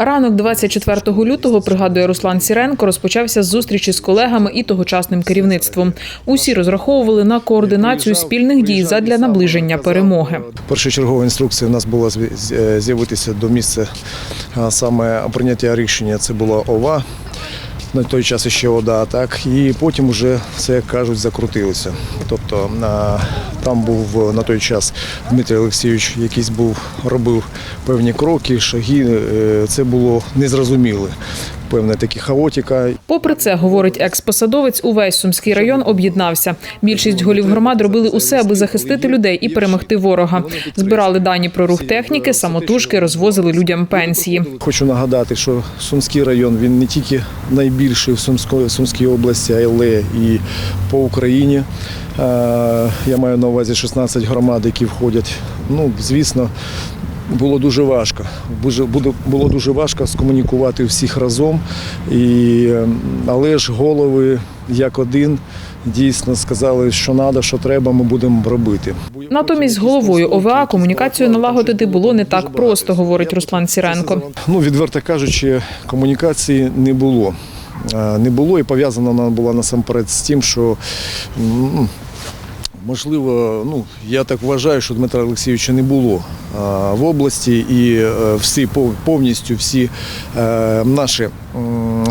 Ранок 24 лютого, пригадує Руслан Сіренко, розпочався з зустрічі з колегами і тогочасним керівництвом. Усі розраховували на координацію спільних дій задля наближення перемоги. Першочергова інструкція у нас була з'явитися до місця саме прийняття рішення. Це була ОВА. На той час ще вода, так і потім вже все як кажуть закрутилося. Тобто там був на той час Дмитрий Олексійович, якийсь був робив певні кроки, шаги. Е, Це було незрозуміле. Певна такі хаотика. Попри це, говорить екс-посадовець, увесь Сумський район об'єднався. Більшість голів громад робили усе, аби захистити людей і перемогти ворога. Збирали дані про рух техніки, самотужки розвозили людям пенсії. Хочу нагадати, що Сумський район він не тільки найбільший в Сумської, Сумській області, але і по Україні. Е, Я маю на увазі 16 громад, які входять. Ну, звісно, було дуже важко. Було дуже важко скомунікувати всіх разом. І, е, але ж голови як один дійсно сказали, що треба, що треба, ми будемо робити. Натомість з головою ОВА комунікацію налагодити було не так просто, говорить Руслан Сіренко. Ну, відверто кажучи, комунікації не було. Е, Не було і пов'язана вона була насамперед з тим, що можливо, ну я так вважаю, що Дмитра Олексійовича не було в області, і е, всі пов- повністю всі е, наші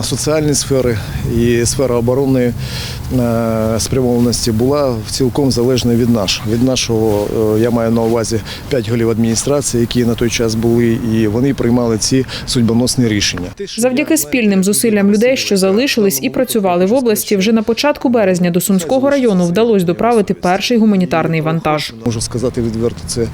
соціальні сфери і сфера оборонної е, спрямованості була цілком залежна від нашого. Від нашого, я маю на увазі п'ять голів адміністрації, які на той час були, і вони приймали ці судьбоносні рішення. Завдяки спільним зусиллям людей, що залишились і працювали в області, вже на початку березня до Сумського району вдалося доправити перший гуманітарний вантаж. Можу сказати відверто, це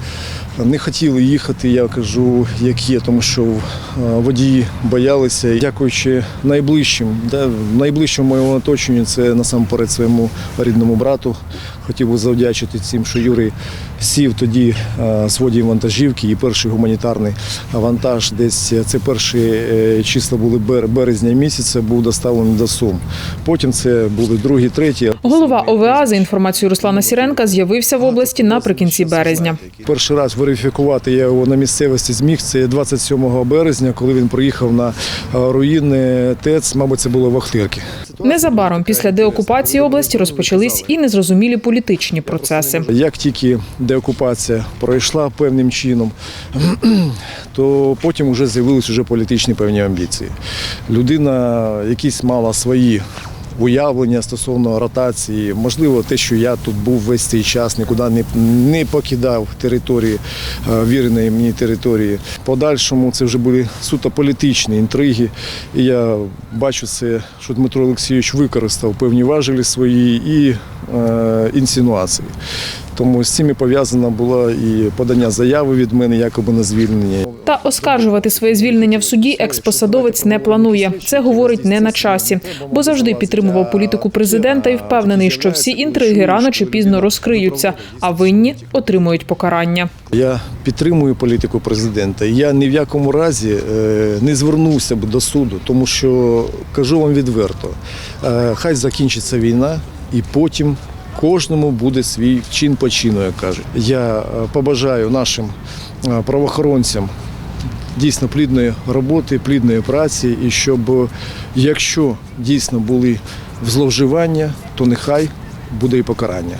не хотіли їхати. Я кажу, як є, тому що е, водії боялися. Дякуючи найближчим, да, найближчому моєму оточенню, це насамперед своєму рідному брату. Хотів би завдячити цим, що Юрій сів тоді е, з водієм вантажівки, і перший гуманітарний вантаж, десь е, це перші числа були березня місяця, був доставлений до Сум. Потім це були другі, треті. Голова ОВА, за інформацією Руслана Сіренка, з'явився в області наприкінці березня. Перший раз верифікувати я його на місцевості зміг. Це 27 березня, коли він приїхав на е, руїни ТЕЦ, мабуть, це було в Ахтирці. Незабаром після деокупації області розпочались і незрозумілі політичні процеси. Як тільки деокупація пройшла певним чином, то потім вже з'явились вже політичні певні амбіції. Людина якісь мала свої. Уявлення стосовно ротації, можливо, те, що я тут був весь цей час, нікуди не, не покидав території е, віреної мені території. Подальшому це вже були суто політичні інтриги. І я бачу це, що Дмитро Олексійович використав певні важелі свої і е, інсинуації. Тому з цим і пов'язана була і подання заяви від мене, якоби на звільнення. Та оскаржувати своє звільнення в суді експосадовець не планує. Це говорить не на часі, бо завжди підтримував політику президента і впевнений, що всі інтриги рано чи пізно розкриються, а винні отримують покарання. Я підтримую політику президента. Я ні в якому разі е, не звернувся б до суду, тому що кажу вам відверто, е, хай закінчиться війна, і потім кожному буде свій чин по чину, як кажуть. Я е, побажаю нашим е, правоохоронцям. Дійсно плідної роботи, плідної праці, і щоб е, якщо дійсно були зловживання, то нехай буде і покарання.